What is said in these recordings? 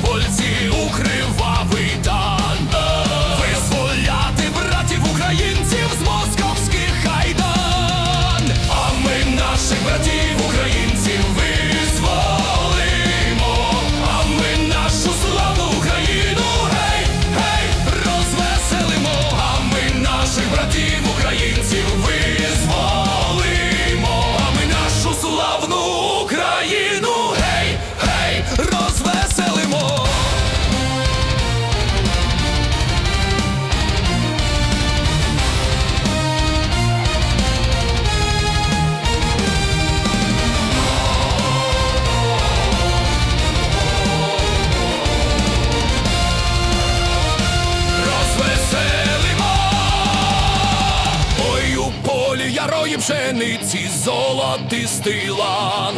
Добровольці у пшениці золотистий лан.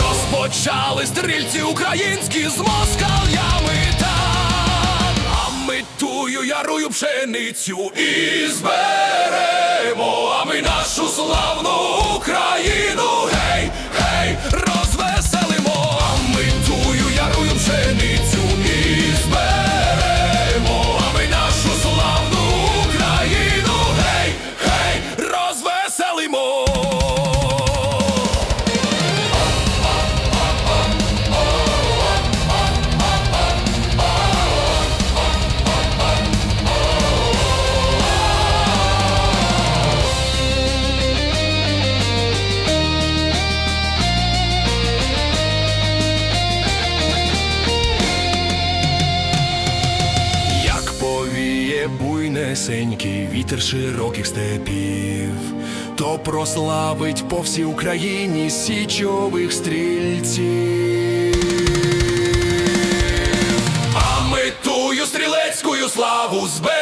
Розпочали стрільці українські з москалями там. А ми тую ярую пшеницю і зберемо, а ми нашу славну Україну, гей, гей, Буйнесенький вітер широких степів, то прославить по всій Україні січових стрільців, а ми тую стрілецькою славу збережемо.